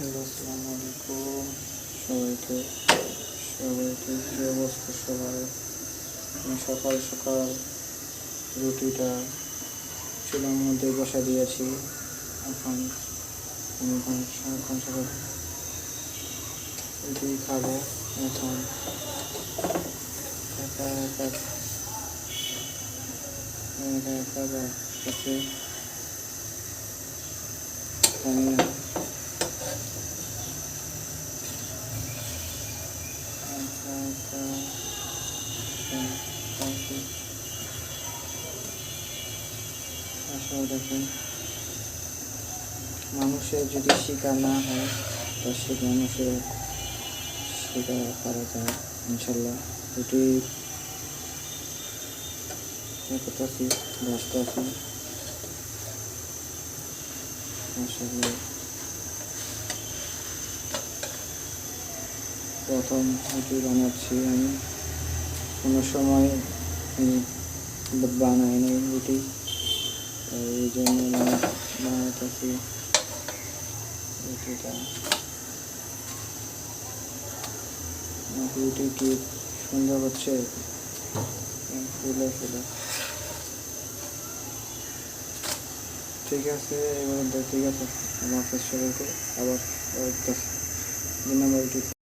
Hello আসসালামু আলাইকুম সবাইকে সবাইকে কি অবস্থা সবাই আমি সকাল সকাল রুটিটা চুলার মধ্যে বসা দিয়েছি। এখন এখন এখন সকাল রুটি খাব। এখন একা একা একা একা জানি না একা একা যাচ্ছে। আসলে দেখেন, মানুষের যদি শিকার না হয়, তা সে মানুষের শিকার করা যায়, ইনশাল্লাহ। এটি করতেছি ব্যস্ত আছি। আসলে প্রথম এটি বানাচ্ছি আমি। কোনো সময় বানাই নাই রুটি। এই জন্য বানাতেছি রুটিটা। রুটি কি সুন্দর হচ্ছে? ফুলে ফুলে। ঠিক আছে, এবার ঠিক আছে। আমার আবার দুই নম্বর